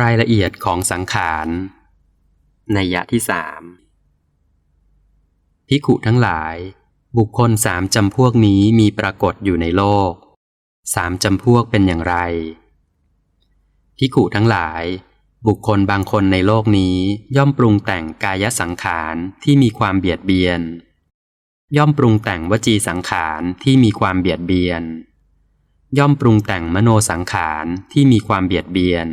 รายละเอียดของสังขารในยะที่สามพิขุทั้งหลาย บุคคลสามจำพวกนี้มีปรากฏอยู่ในโลก สามจำพวกเป็นอย่างไร พิขุทั้งหลาย บุคคลบางคนในโลกนี้ย่อมปรุงแต่งกายสังขารที่มีความเบียดเบียน ย่อมปรุงแต่งวจีสังขารที่มีความเบียดเบียน ย่อมปรุงแต่งมโนสังขารที่มีความเบียดเบียน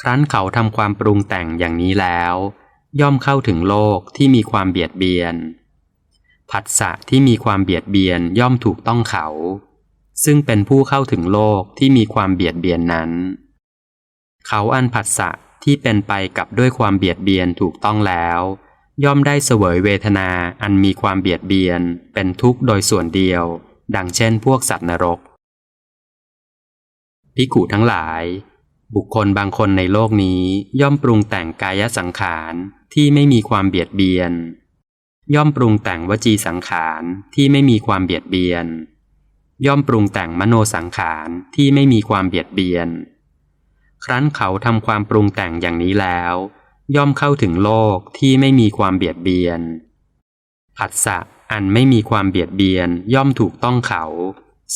ครั้นเขาทำความปรุงแต่งอย่างนี้แล้ว ย่อมเข้าถึงโลกที่มีความเบียดเบียน ผัสสะที่มีความเบียดเบียนย่อมถูกต้องเขา ซึ่งเป็นผู้เข้าถึงโลกที่มีความเบียดเบียนนั้น เขาอันผัสสะที่เป็นไปกับด้วยความเบียดเบียนถูกต้องแล้ว ย่อมได้เสวยเวทนาอันมีความเบียดเบียนเป็นทุกข์โดยส่วนเดียว ดังเช่นพวกสัตว์นรกพิกุทั้งหลาย บุคคลบางคนในโลกนี้ย่อมปรุงแต่งกายสังขารที่ไม่มีความเบียดเบียน ย่อมปรุงแต่งวจีสังขารที่ไม่มีความเบียดเบียน ย่อมปรุงแต่งมโนสังขารที่ไม่มีความเบียดเบียน ครั้นเขาทำความปรุงแต่งอย่างนี้แล้ว ย่อมเข้าถึงโลกที่ไม่มีความเบียดเบียนผัสสะอันไม่มีความเบียดเบียนย่อมถูกต้องเขา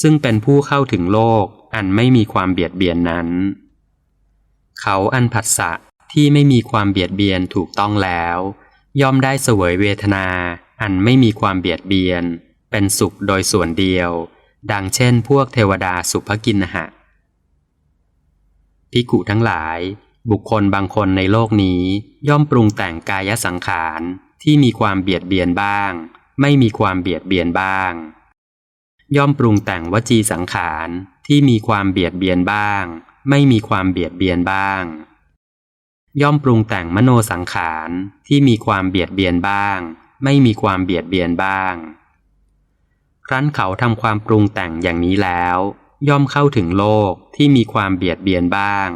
ซึ่งเป็นผู้เข้าถึงโลกอันไม่มีความเบียดเบียนนั้น เขาอันผัสสะที่ไม่มีความเบียดเบียนถูกต้องแล้ว ย่อมได้เสวยเวทนา อันไม่มีความเบียดเบียน เป็นสุขโดยส่วนเดียว ดังเช่นพวกเทวดาสุภกินหะพิกุทั้งหลาย บุคคลบางคนในโลกนี้ ย่อมปรุงแต่งกายสังขารที่มีความเบียดเบียนบ้าง ไม่มีความเบียดเบียนบ้าง ย่อมปรุงแต่งวจีสังขารที่มีความเบียดเบียนบ้าง ไม่มีความเบียดเบียนบ้าง ย่อมปรุงแต่งมโนสังขารที่มีความเบียดเบียนบ้าง ไม่มีความเบียดเบียนบ้าง ครั้นเขาทำความปรุงแต่งอย่างนี้แล้ว ย่อมเข้าถึงโลกที่มีความเบียดเบียนบ้าง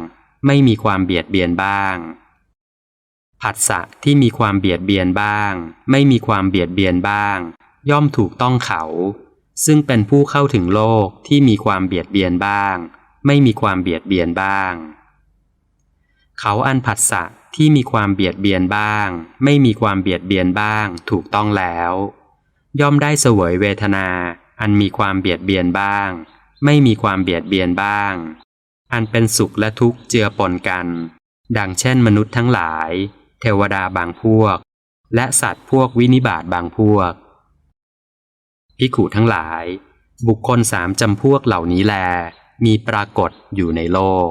ไม่มีความเบียดเบียนบ้างผัสสะที่มีความเบียดเบียนบ้าง ไม่มีความเบียดเบียนบ้าง ย่อมถูกต้องเขา ซึ่งเป็นผู้เข้าถึงโลกที่มีความเบียดเบียนบ้าง ไม่มีความเบียดเบียนบ้าง เขาอันผัสสะที่มีความเบียดเบียนบ้าง ไม่มีความเบียดเบียนบ้าง ถูกต้องแล้ว ย่อมได้เสวยเวทนา อันมีความเบียดเบียนบ้าง ไม่มีความเบียดเบียนบ้าง อันเป็นสุขและทุกข์เจือปนกัน ดังเช่นมนุษย์ทั้งหลาย เทวดาบางพวก และสัตว์พวกวินิบาตบางพวกพิขุทั้งหลาย บุคคลสามจำพวกเหล่านี้แล มีปรากฏอยู่ในโลก